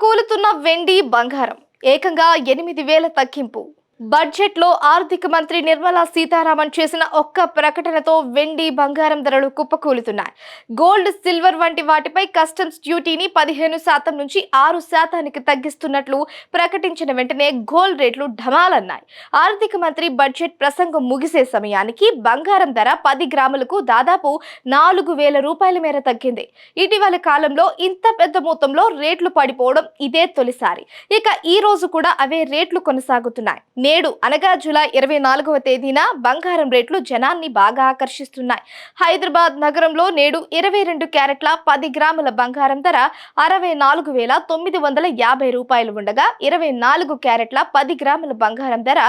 కూలుతున్న వెండి బంగారం. ఏకంగా ఎనిమిది వేల తగ్గింపు. బడ్జెట్లో ఆర్థిక మంత్రి నిర్మలా సీతారామన్ చేసిన ఒక్క ప్రకటనతో వెండి బంగారం ధరలు కుప్పకూలుతున్నాయి. గోల్డ్ సిల్వర్ వంటి వాటిపై కస్టమ్స్ డ్యూటీని పదిహేను శాతం నుంచి ఆరు శాతానికి తగ్గిస్తున్నట్లు ప్రకటించిన వెంటనే గోల్డ్ రేట్లు ఢమాలన్నాయి. ఆర్థిక మంత్రి బడ్జెట్ ప్రసంగం ముగిసే సమయానికి బంగారం ధర పది గ్రాములకు దాదాపు నాలుగు వేల రూపాయల మేర తగ్గింది. ఇటీవల కాలంలో ఇంత పెద్ద మొత్తంలో రేట్లు పడిపోవడం ఇదే తొలిసారి. ఇక ఈ రోజు కూడా అవే రేట్లు కొనసాగుతున్నాయి. నేడు అనగా జూలై ఇరవై నాలుగవ తేదీన బంగారం రేట్లు జనాన్ని బాగా ఆకర్షిస్తున్నాయి. హైదరాబాద్ నగరంలో నేడు ఇరవై రెండు క్యారెట్ల పది గ్రాముల బంగారం ధర అరవై నాలుగు వేల తొమ్మిది వందల యాభై రూపాయలు ఉండగా ఇరవై నాలుగు క్యారెట్ల పది గ్రాముల బంగారం ధర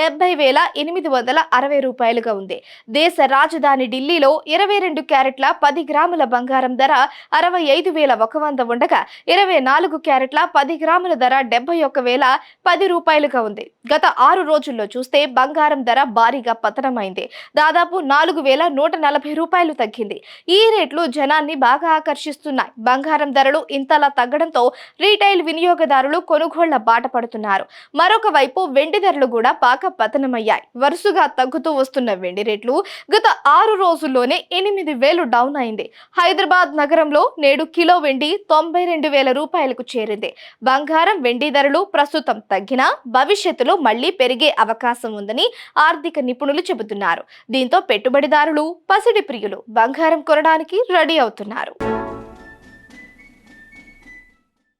డెబ్బై వేల ఎనిమిది వందల అరవై రూపాయలుగా ఉంది. దేశ రాజధాని ఢిల్లీలో ఇరవై రెండు క్యారెట్ల పది గ్రాముల బంగారం ధర అరవై ఐదు వేల ఒక వంద ఉండగా ఇరవై నాలుగు క్యారెట్ల పది గ్రాముల ధర డెబ్బై ఒక వేల పది రూపాయలుగా ఉంది. గత ఆరు రోజుల్లో చూస్తే బంగారం ధర భారీగా పతనమైంది. దాదాపు నాలుగు వేల నూట నలభై రూపాయలు తగ్గింది. ఈ రేట్లు జనాన్ని బాగా ఆకర్షిస్తున్నాయి. బంగారం ధరలు ఇంతలా తగ్గడంతో రీటైల్ వినియోగదారులు కొనుగోళ్ళ బాట పడుతున్నారు. మరొక వైపు వెండి ధరలు కూడా బాగా పతనమయ్యాయి. వరుసగా తగ్గుతూ వస్తున్న వెండి రేట్లు గత ఆరు రోజుల్లోనే ఎనిమిది వేలు డౌన్ అయింది. హైదరాబాద్ నగరంలో నేడు కిలో వెండి తొంభై రెండు వేల రూపాయలకు చేరింది. బంగారం వెండి ధరలు ప్రస్తుతం తగ్గినా భవిష్యత్తులో మళ్ళీ పెరిగే అవకాశం ఉందని ఆర్థిక నిపుణులు చెబుతున్నారు. దీంతో పెట్టుబడిదారులు పసిడి ప్రియులు బంగారం కొనడానికి రెడీ అవుతున్నారు.